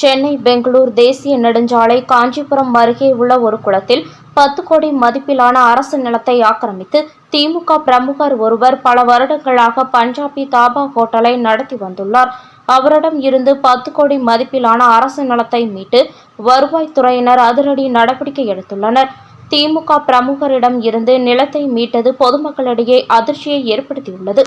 சென்னை பெங்களூர் தேசிய நெடுஞ்சாலை காஞ்சிபுரம் அருகே உள்ள ஒரு குளத்தில் பத்து கோடி மதிப்பிலான அரசு நிலத்தை ஆக்கிரமித்து திமுக பிரமுகர் ஒருவர் பல வருடங்களாக பஞ்சாபி தாபா ஹோட்டலை நடத்தி வந்துள்ளார். அவரிடம் இருந்து பத்து கோடி மதிப்பிலான அரசு நிலத்தை மீட்டு வருவாய்த்துறையினர் அதிரடி நடவடிக்கை எடுத்துள்ளனர். திமுக பிரமுகரிடம் இருந்து நிலத்தை மீட்டது பொதுமக்களிடையே அதிர்ச்சியை ஏற்படுத்தியுள்ளது.